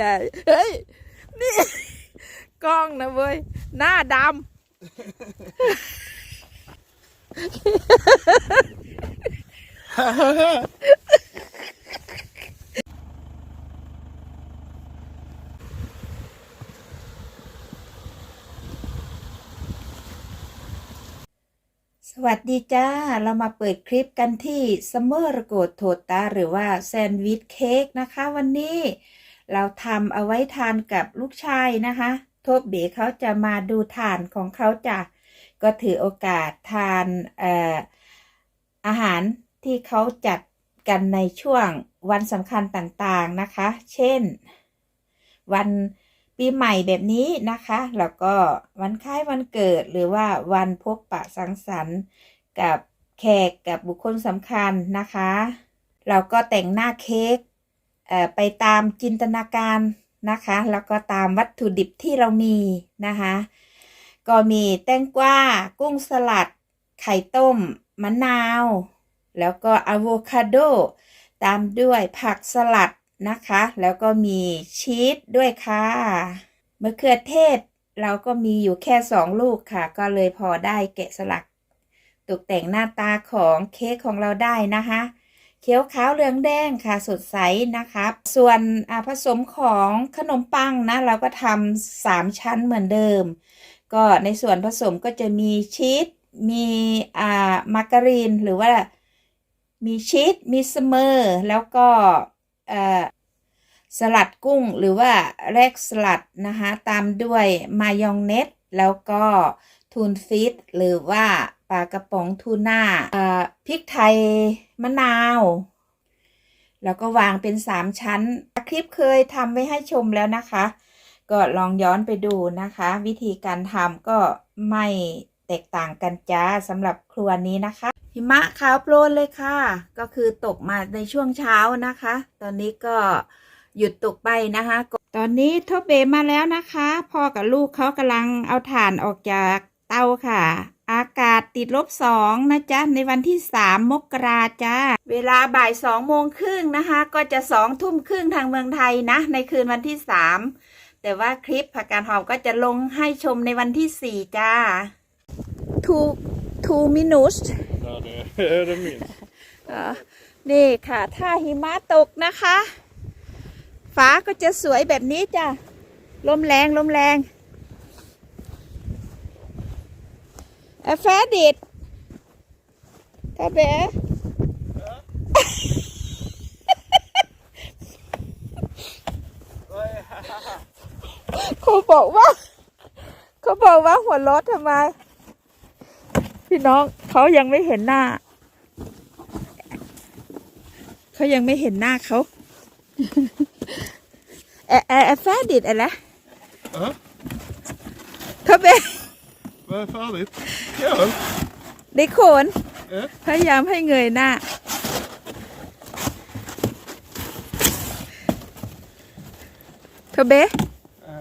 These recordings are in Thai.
ย่เฮ้ย นี่ กล้องนะเว้ย หน้าดำสวัสดีจ้า เรามาเปิดคลิปกันที่ซัมเมอร์โกดโทตาหรือว่าแซนด์วิชเค้กนะคะวันนี้ เราทำเอาไว้ทานกับลูกชายนะคะโทบเบเขาจะมาดูทานของเขาจ้ะก็ถือโอกาสทานออาหารที่เขาจัดกันในช่วงวันสำคัญต่างๆนะคะ เช่น วันปีใหม่แบบนี้นะคะ แล้วก็วันคล้ายวันเกิดหรือว่าวันพบปะสังสรรค์กับแขกกับบุคคลสำคัญนะคะ เราก็แต่งหน้าเค้ก ไปตามจินตนาการนะคะ แล้วก็ตามวัตถุดิบที่เรามีนะคะ ก็มีแตงกวากุ้งสลัด ไข่ต้ม มะนาว แล้วก็อะโวคาโด ตามด้วยผักสลัดนะคะ แล้วก็มีชีสด้วยค่ะมะเขือเทศเราก็มีอยู่แค่สองลูกค่ะ ก็เลยพอได้แกะสลัก ตกแต่งหน้าตาของเค้กของเราได้นะคะ เขียวขาวเหลืองแดงค่ะสดใสนะคะส่วนอ่าผสมของขนมปังนะเราก็ทำสามชั้นเหมือนเดิม ก็ในส่วนผสมก็จะมีชีสมีอ่ามาการีนหรือว่ามีชีสมีสเมอร์แล้วก็สลัดกุ้งหรือว่าแรกสลัดนะคะตามด้วยมายองเนสแล้วก็ทูนฟิตหรือว่า ปลากระป๋องทูน่าพริกไทยมะนาว แล้วก็วางเป็นสามชั้น คลิปเคยทำไว้ให้ชมแล้วนะคะ ก็ลองย้อนไปดูนะคะ วิธีการทำก็ไม่แตกต่างกันจ้าสำหรับครัวนี้นะคะ หิมะขาวโปรนเลยค่ะ ก็คือตกมาในช่วงเช้านะคะ ตอนนี้ก็หยุดตกไปนะคะ ตอนนี้ทบเบมาแล้วนะคะ พ่อกับลูกเขากำลังเอาถ่านออกจากเตาค่ะ อากาศติดลบสองนะจ๊ะ ในวันที่สามมกราจ้า เวลาบ่ายสองโมงครึ่งนะคะ ก็จะสองทุ่มครึ่งทางเมืองไทยนะ ในคืนวันที่สามแต่ว่าคลิปผักกาดหอมก็จะลงให้ชมในวันที่สี่จ้า two two minutes Ja, det är det minst. อ่านี่ค่ะ ถ้าหิมะตกนะคะ ฟ้าก็จะสวยแบบนี้จ้ะ ลมแรง ลมแรง เอฟแฟดิดถ้าเบะเขาบอกว่าเขาบอกว่าหัวรถทำไม พี่น้องเขายังไม่เห็นหน้า เขายังไม่เห็นหน้าเขาเอะเอะเอะแฟดิดอะไร Ja, เขาเป็น vad är färdigt? Ja, ได้โขน ja. พยายามให้เงยหน้าเธอเบะ ja.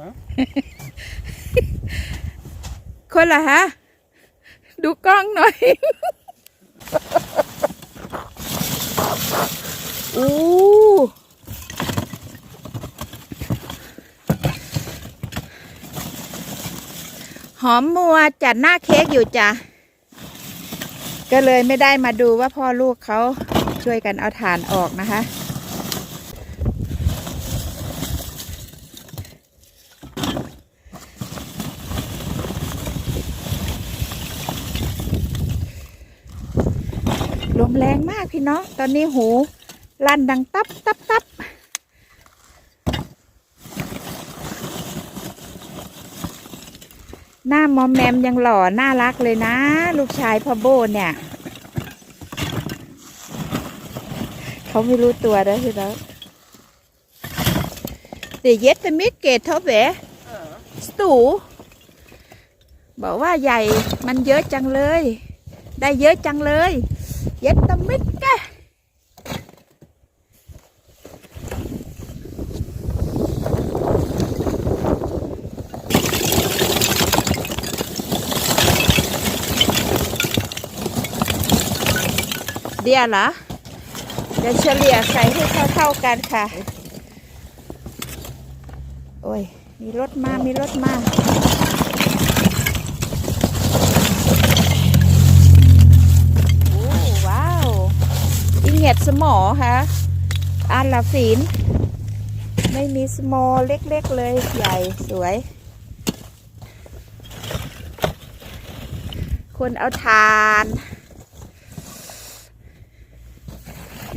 คนละฮะ ดูกล้องหน่อย อู้ หอมมัวจัดหน้าเค้กอยู่จ้ะ ก็เลยไม่ได้มาดูว่าพ่อลูกเขาช่วยกันเอาถ่านออกนะคะ ลมแรงมากพี่น้อง ตอนนี้หู ลั่นดังตับตับตับ หน้ามอมแมมยังหล่อ น่ารักเลยนะ ลูกชายพ่อโบเนี่ย เขาไม่รู้ตัวนะพี่น้อเดี๋ยวเย็ดจะมิดเกตเท่าแหวสตูบอกว่าใหญ่มันเยอะจังเลย ได้เยอะจังเลย เย็ดตะมิดแกะ เดียวเหรอเดี๋ยวเฉลี่ยใส่ให้เท่าๆกันค่ะ โอ้ย มีรถมา มีรถมาโอ้ว้าวอิงเห็ดสมอค่ะอันละฝีน ไม่มีสมอเล็กๆเลย ใหญ่สวย คนเอาทาน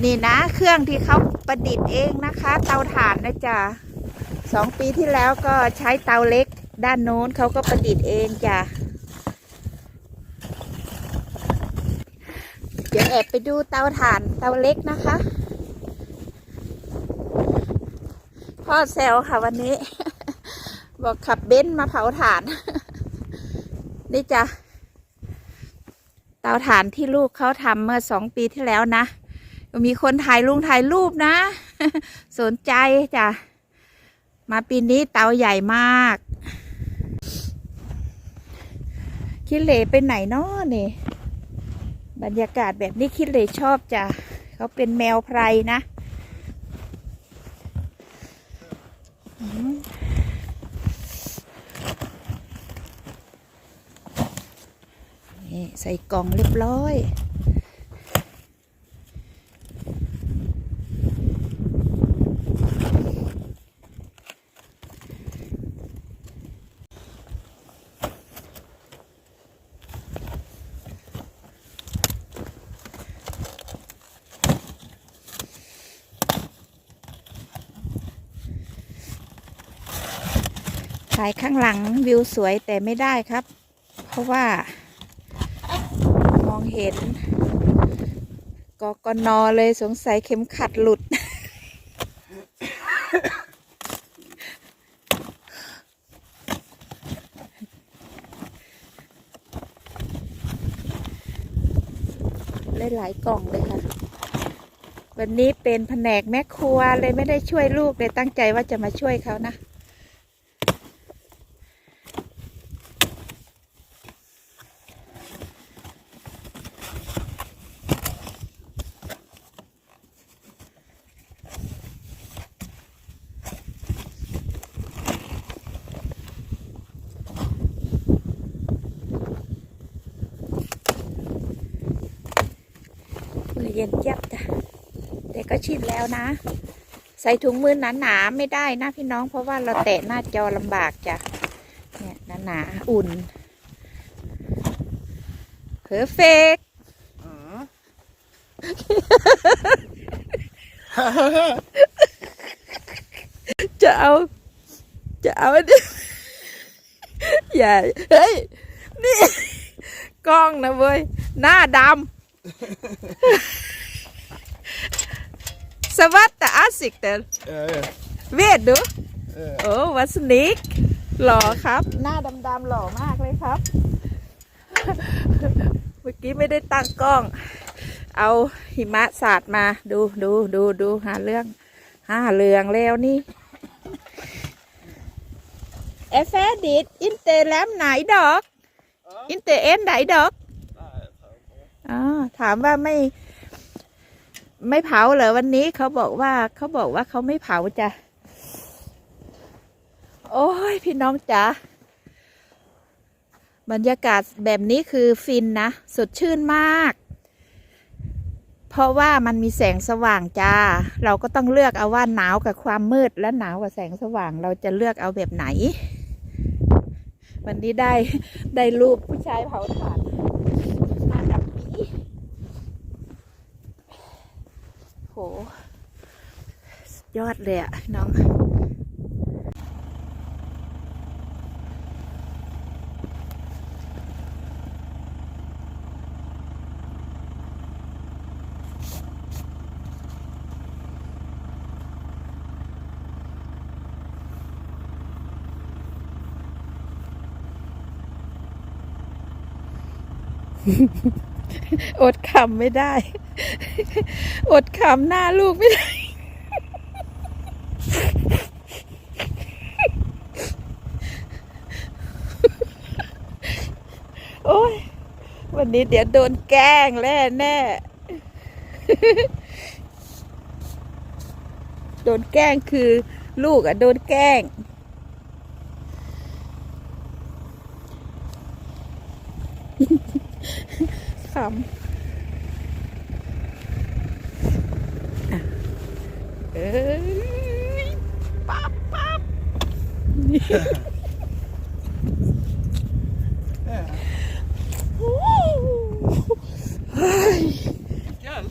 นี่นะ เครื่องที่เขาประดิษฐ์เองนะคะ เตาถ่านนะจ๊ะสองปีที่แล้วก็ใช้เตาเล็ก ด้านโน้นเขาก็ประดิษฐ์เองจ้ะเดี๋ยวแอบไปดูเตาถ่านเตาเล็กนะคะ พ่อแซวค่ะวันนี้ บอกขับเบนซ์มาเผาถ่าน นี่จ้ะเตาถ่านที่ลูกเขาทำเมื่อสองปีที่แล้วนะ มีคนถ่ายลุงถ่ายรูปนะ สนใจจ้ะ มาปีนี้เตาใหญ่มากคิดเหลไปไหนนาะนี่บรรยากาศแบบนี้คิดเหลชอบจ้ะเขาเป็นแมวไพรนะนี่ใส่กล่องเรียบร้อย ถ่ายข้างหลังวิวสวยแต่ไม่ได้ครับ เพราะว่ามองเห็นกกนเลยสงสัยเข็มขัดหลุด หลายกล่องเลยค่ะ วันนี้เป็นแผนกแม่ครัวเลยไม่ได้ช่วยลูกเลยตั้งใจว่าจะมาช่วยเขานะ เย็นเจี๊ยบจ้ะแต่ก็ชินแล้วนะ ใส่ถุงมือหนาๆไม่ได้นะพี่น้องเพราะว่าเราแตะหน้าจอลำบากจ้ะเนี่ยหนาๆอุ่นเพอร์เฟกจะเอา จะเอาอันนี้อย่าเฮ้ย นี่ กล้องนะเว้ย หน้าดำ สวัสดีอาสิกเตอร์ Ja, ja. เวทดู ja. โอ้วัสนิกหล่อครับ หน้าดำๆหล่อมากเลยครับ เมื่อกี้ไม่ได้ตั้งกล้อง เอาหิมะสาดมาดูดูดูดูหาเรื่องหาเรื่องแล้วนี่เอฟเฟดิดอินเตแลมไหนดอก อินเตเอ็นไหนดอกอ๋อถามว่าไม่ ไม่เผาเหรอวันนี้เขาบอกว่าเขาบอกว่าเขาไม่เผาจ้ะโอ้ยพี่น้องจ๋าบรรยากาศแบบนี้คือฟินนะสดชื่นมาก เพราะว่ามันมีแสงสว่างจ้า เราก็ต้องเลือกเอาว่าหนาวกับความมืดและหนาวกับแสงสว่างเราจะเลือกเอาแบบไหน วันนี้ได้ได้รูปผู้ชายเผาถ่านหน้าดำปีโหยอดเลยอะน้อง อดคำไม่ได้ อดคำหน้าลูกไม่ได้ โอ้ย วันนี้เดี๋ยวโดนแกล้งแล้วแน่ โดนแกล้งคือ ลูกอะโดนแกล้ง คำอะเอ้ ยปั๊บปั๊บเฮ้ย Kall.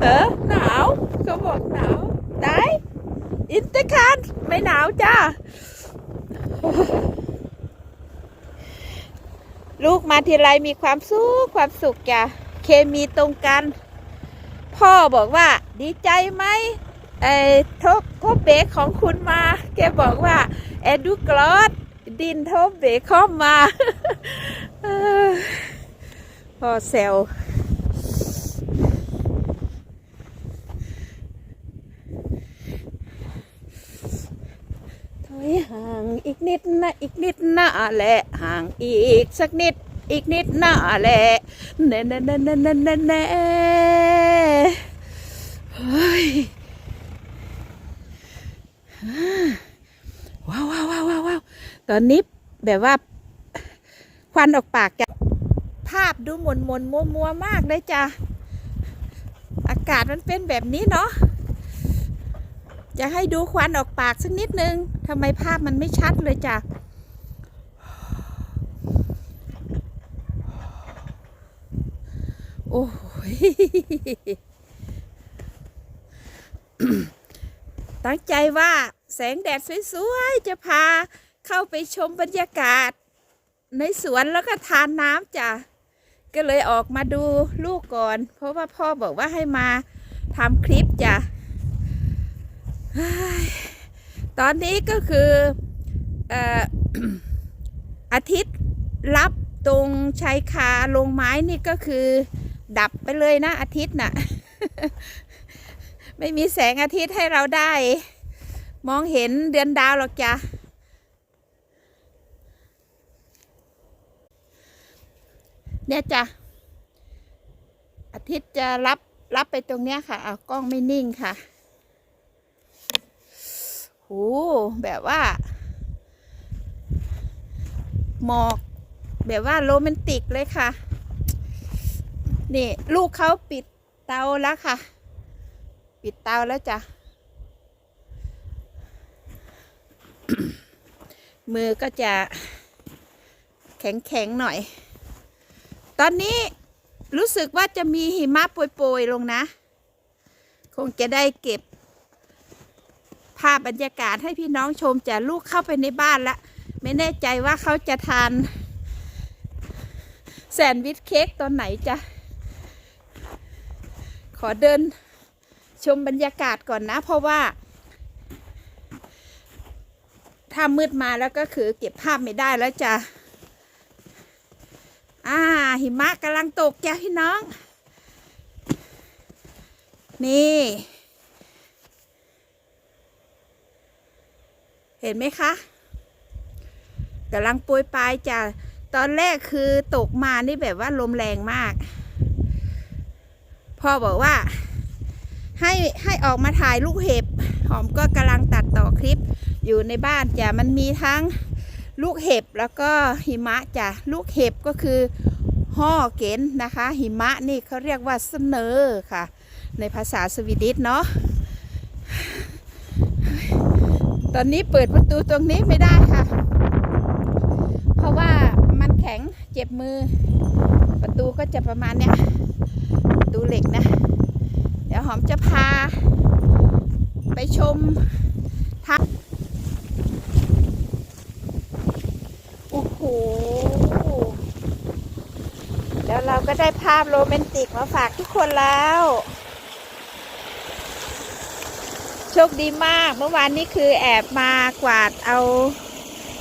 เออหนาวก็บอกหนาว ได้อินเตอร์คานไม่หนาวจ้า ลูกมาทีไรมีความสุขความสุขจ้ะเคมีตรงกัน พ่อบอกว่า ดีใจไหม ไอ้ทบทบเบกของคุณมา แกบอกว่าแอดูกรอดดินทบเบกเข้ามาพอแซวถอยห่างอีกนิดนะอีกนิดนะแหละห่างอีกสักนิดอีกนิดนะแหละแน่แน่แน่แน่แน่แน่แน่เฮ้ย ว้าวว้าวว้าวว้าวว้าวตอนนี้แบบว่า ควันออกปากจะภาพดูหมนหมนมัวมัวๆมากเลยจ้ะ อากาศมันเป็นแบบนี้เนาะจะให้ดูควันออกปากสักนิดนึงทำไมภาพมันไม่ชัดเลยจ้ะโอ้ย ตั้งใจว่าแสงแดดสวยๆ จะพาเข้าไปชมบรรยากาศ ในสวนแล้วก็ทานน้ำจ้ะ ก็เลยออกมาดูลูกก่อน เพราะว่าพ่อบอกว่าให้มาทำคลิปจ้ะ ตอนนี้ก็คืออออาทิตย์รับตรงชายคาลงไม้นี่ก็คือ ดับไปเลยนะอาทิตย์น่ะ ไม่มีแสงอาทิตย์ให้เราได้ มองเห็นเดือนดาวหรอกจ้ะเนี่ยจ้ะอาทิตย์จะรับรับไปตรงเนี้ยค่ะเอากล้องไม่นิ่งค่ะโหแบบว่า หมอกแบบว่าโรแมนติกเลยค่ะ นี่ ลูกเขาปิดเตาแล้วค่ะ ปิดเตาแล้วจ้ะ มือก็จะแข็งๆหน่อย ตอนนี้รู้สึกว่าจะมีหิมะโปรยๆลงนะ คงจะได้เก็บ ภาพบรรยากาศให้พี่น้องชมจะลูกเข้าไปในบ้านละ ไม่แน่ใจว่าเขาจะทานแซนด์วิชเค้กตอนไหนจะขอเดิน ชมบรรยากาศก่อนนะ เพราะว่า ถ้ามืดมาแล้วก็คือเก็บภาพไม่ได้แล้วจะอ่า หิมะกำลังตกจ้ะพี่น้อง นี่ เห็นไหมคะกำลังโปรยปลายจ้ะตอนแรกคือตกมานี่แบบว่าลมแรงมาก พ่อบอกว่า ให้ให้ออกมาถ่ายลูกเห็บ หอมก็กำลังตัดต่อคลิปอยู่ในบ้านจ้ะมันมีทั้งลูกเห็บแล้วก็หิมะจ้ะลูกเห็บก็คือห่อเกนนะคะ หิมะนี่เขาเรียกว่าเสนอค่ะ ในภาษาสวีดิชเนาะตอนนี้เปิดประตูตรงนี้ไม่ได้ค่ะ เพราะว่ามันแข็งเจ็บมือ ประตูก็จะประมาณเนี้ยประตูเหล็กนะ ยวหอมจะพา ไปชมทักโอ้โห แล้วเราก็ได้ภาพโรแมนติกมาฝากทุกคนแล้ว โชคดีมากเมื่อวานนี้คือแอบมากวาดเอา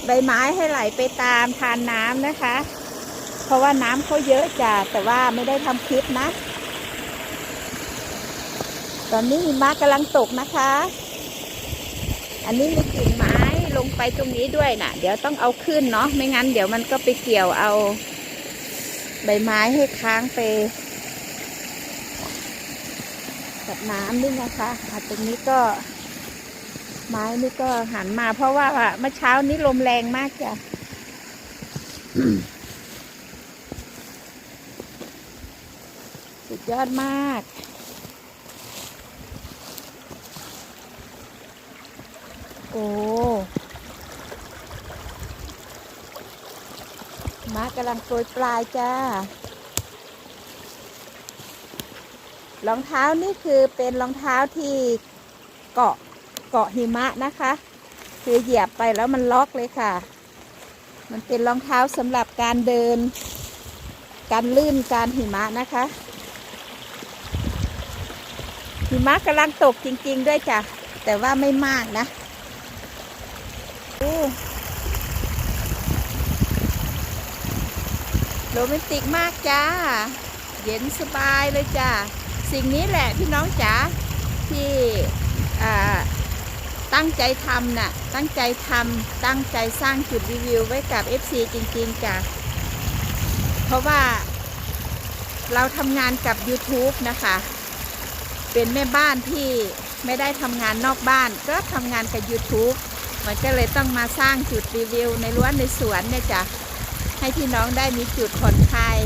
ใบไม้ให้ไหลไปตามทานน้ำนะคะ เพราะว่าน้ำเขาเยอะจ้ะแต่ว่าไม่ได้ทำคลิปนะ ตอนนี้หิมะกำลังตกนะคะ อันนี้มีกิ่งไม้ลงไปตรงนี้ด้วยนะเดี๋ยวต้องเอาขึ้นเนาะ ไม่งั้นเดี๋ยวมันก็ไปเกี่ยวเอา ใบไม้ให้ค้างไปกับน้ำนี่นะคะอะตรงนี้ก็ไม้นี่ก็หันมาเพราะว่าเมื่อเช้านี้ลมแรงมากจ้ะยอดมาก โอ้มากำลังโปรยปลายจ้ารองเท้านี่คือเป็นรองเท้าที่เกาะเกาะหิมะนะคะ คือเหยียบไปแล้วมันล็อกเลยค่ะ มันเป็นรองเท้าสำหรับการเดิน การลื่นการหิมะนะคะ หิมะกำลังตกจริง ๆ ด้วยจ้ะแต่ว่าไม่มากนะโอ้ โรแมนติกมากจ้า เย็นสบายเลยจ้า สิ่งนี้แหละพี่น้องจ๋าที่ตั้งใจทำน่ะ ตั้งใจทำตั้งใจสร้างจุดรีวิวไว้กับ FC จริงๆจ้ะเพราะว่าเราทำงานกับ YouTube นะคะ เป็นแม่บ้านที่ไม่ได้ทำงานนอกบ้าน ก็ทำงานกับ YouTube มันก็เลยต้องมาสร้างจุดรีวิวในรั้วในสวนเนี่ยจ้ะ ให้พี่น้องได้มีจุดผ่อนคลาย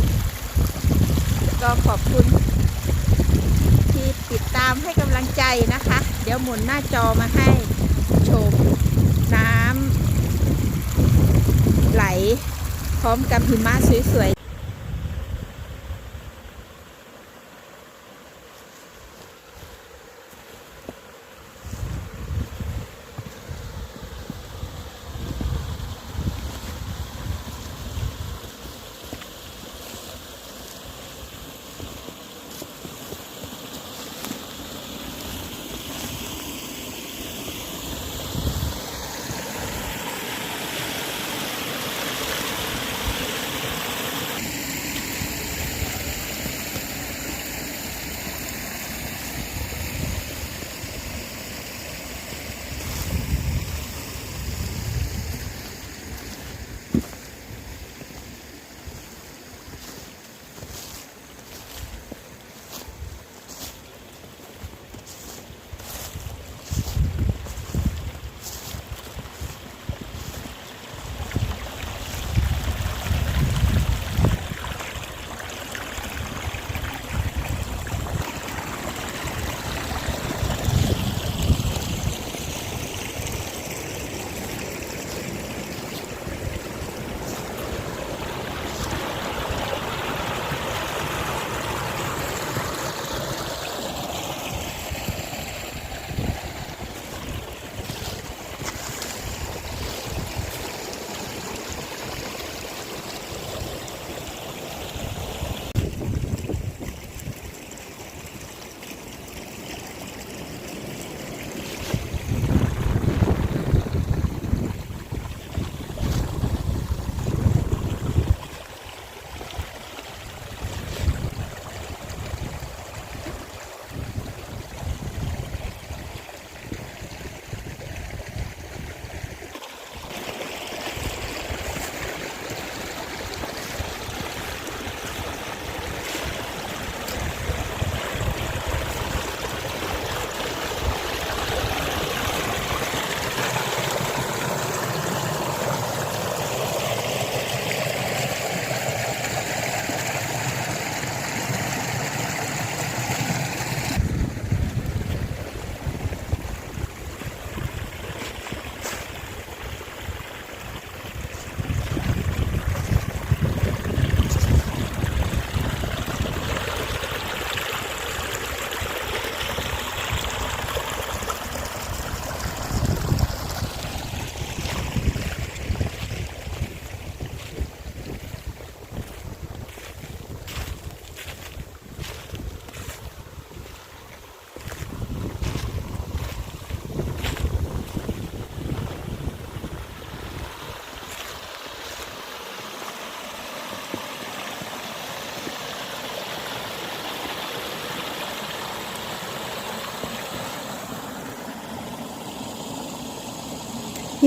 ก็ขอบคุณ ที่ติดตามให้กำลังใจนะคะ เดี๋ยวหมุนหน้าจอมาให้ชมน้ำไหล พร้อมกับหิมะสวย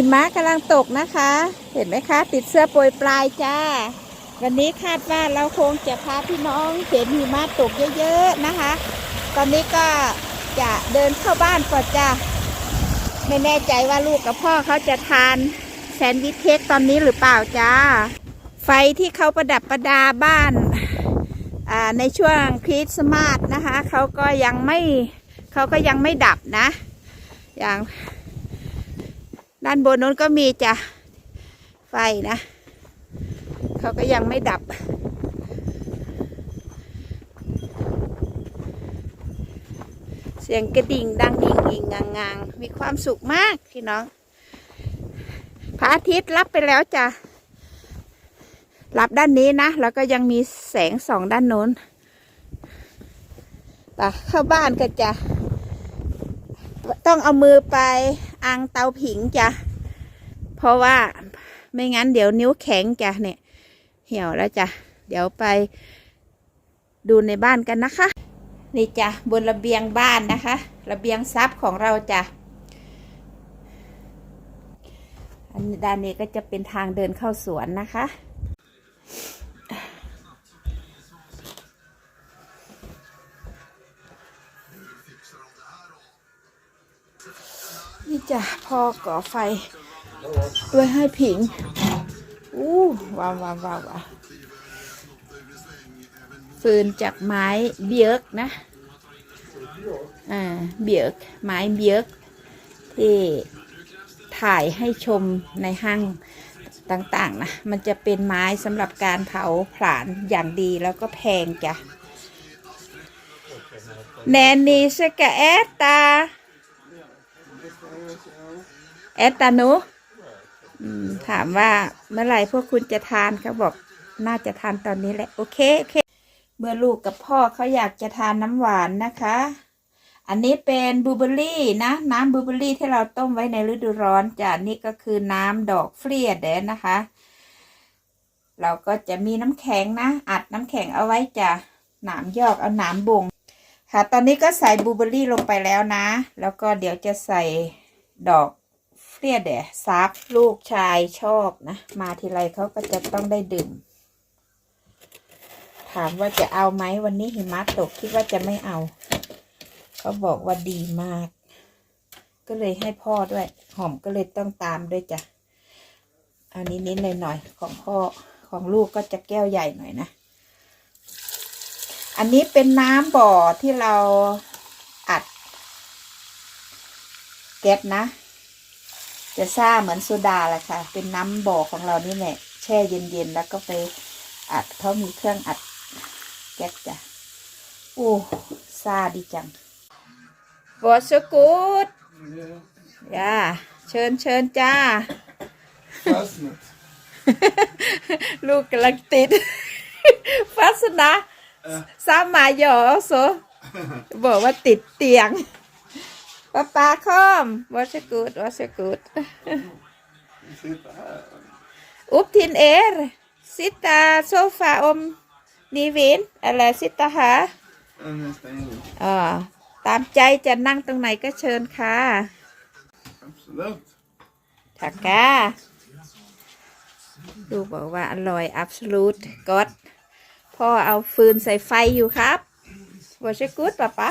หิมะกำลังตกนะคะ เห็นไหมคะ ติดเสื้อโปรยปลายจ้า วันนี้คาดว่าเราคงจะพาพี่น้องเห็นหิมะตกเยอะๆนะคะ ตอนนี้ก็จะเดินเข้าบ้านก่อนจ้าไม่แน่ใจว่าลูกกับพ่อเขาจะทานแซนด์วิชเค้กตอนนี้หรือเปล่าจ้า ไฟที่เขาประดับประดาบ้านอ่าในช่วงคริสต์มาสนะคะเขาก็ยังไม่เขาก็ยังไม่ดับนะ อย่าง ด้านบนนู้นก็มีจ้ะ ไฟนะ เขาก็ยังไม่ดับ เสียงกระดิ่งดังยิงยิงงางงางมีความสุขมากพี่น้องพระอาทิตย์รับไปแล้วจ้ะรับด้านนี้นะ แล้วก็ยังมีแสงสองด้านโน้นไปเข้าบ้านกันจ้ะ ต้องเอามือไปอังเตาผิงจ้ะ เพราะว่าไม่งั้นเดี๋ยวนิ้วแข็งจ้ะเนี่ย เหี่ยวแล้วจ้ะ เดี๋ยวไปดูในบ้านกันนะคะ นี่จ้ะบนระเบียงบ้านนะคะ ระเบียงซับของเราจ้ะอันด้านนี้ก็จะเป็นทางเดินเข้าสวนนะคะ นี่จ้ะพอก่อไฟ ด้วยให้ผิง อู้ว้าวว้าวว้าววาฟืนจากไม้เบียกนะ อ่า เบียก ไม้เบียก ที่ถ่ายให้ชมในห้างต่างๆนะ มันจะเป็นไม้สำหรับการเผาผลาญอย่างดีแล้วก็แพงจ้ะแนนนี่สกแอตตา แอตตานุถามว่าเมื่อไหร่พวกคุณจะทานเขาบอกน่าจะทานตอนนี้แหละ โอเคโอเค เมื่อลูกกับพ่อเขาอยากจะทานน้ำหวานนะคะ อันนี้เป็นบูเบอรี่นะ น้ำบูเบอรี่ที่เราต้มไว้ในฤดูร้อนจ้ะนี่ก็คือน้ำดอกเฟลียเดนนะคะ เราก็จะมีน้ำแข็งนะ อัดน้ำแข็งเอาไว้จ้ะหนามยอกเอาหนามบ่งค่ะ ตอนนี้ก็ใส่บูเบอรี่ลงไปแล้วนะ แล้วก็เดี๋ยวจะใส่ดอก เฟลียเดซับลูกชายชอบนะ มาทีไรเขาก็จะต้องได้ดื่ม ถามว่าจะเอาไหมวันนี้หิมะตกคิดว่าจะไม่เอา เขาบอกว่าดีมาก ก็เลยให้พ่อด้วย หอมก็เลยต้องตามด้วยจ้ะอันนี้นิดๆหน่อยๆของพ่อของลูกก็จะแก้วใหญ่หน่อยนะ อันนี้เป็นน้ำบ่อที่เราอัด แก๊สนะ จะซ่าเหมือนโซดาแหละค่ะ เป็นน้ำบ่อของเรานี่แหละแช่เย็นๆแล้วก็ไปอัดเขามีเครื่องอัดแก๊สจ้ะโอ้ซาดีจังบอสกูดย่าเชิญเชิญจ้า Fastnet. ลูกกำลังติดฟัสนะสามหมายหยอโซบอกว่าติดเตียง ป้าป้าคอมวอชกูดวอชกูด Vi sitter här. อุบทินเอรซิตาโซฟาอมนีวินอะไรซิตาหา Den är stängd. อ๋อตามใจจะนั่งตรงไหนก็เชิญค่ะ Absolut. ถักกาลูกบอกว่าอร่อยอับสูตกดพ่อเอาฟืนใส่ไฟอยู่ครับวอชกูดป้าป้า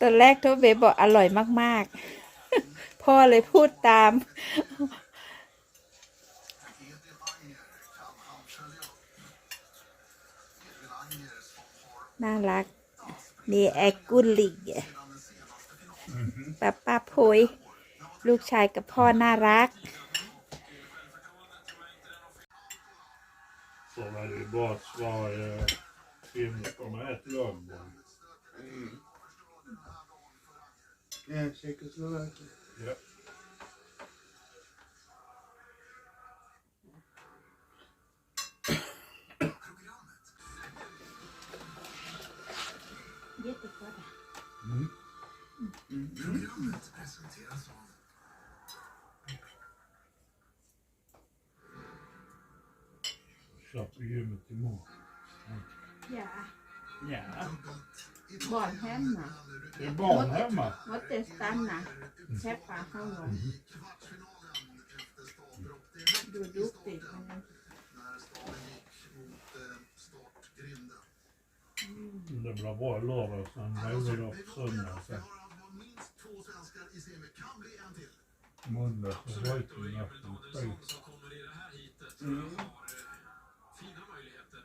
ตอนแรกทบเบบอกอร่อยมาก ๆ พ่อเลยพูดตาม น่ารัก นี่แอกุลิกป้าป้าโพยลูกชายกับพ่อน่ารัก Stockholm är det bara att bort varje timme kommer ett jobb. Mm. Ja, Tjeckoslovakien. Ja. Det är barn hemma. Måtte stanna. Träffa honom. Du är duktig. Mm. Det blir bra lördag, sen Modellopp söndag. Sen. Måndag så Reuterlund efter skit. Mm. Fina möjligheter.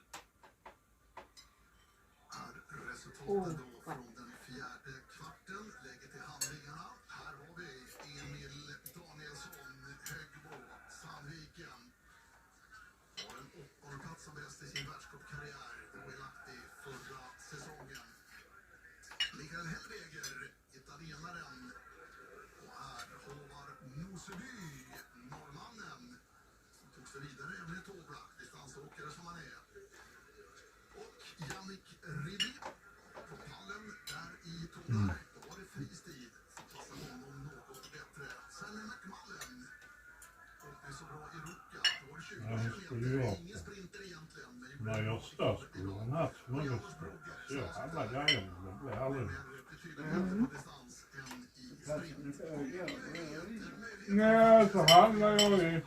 När det skulle ju vara När Gösta skulle ha nattsmörgåsbord, så alla grejerna, det blev aldrig något. Nej, så handlar jag i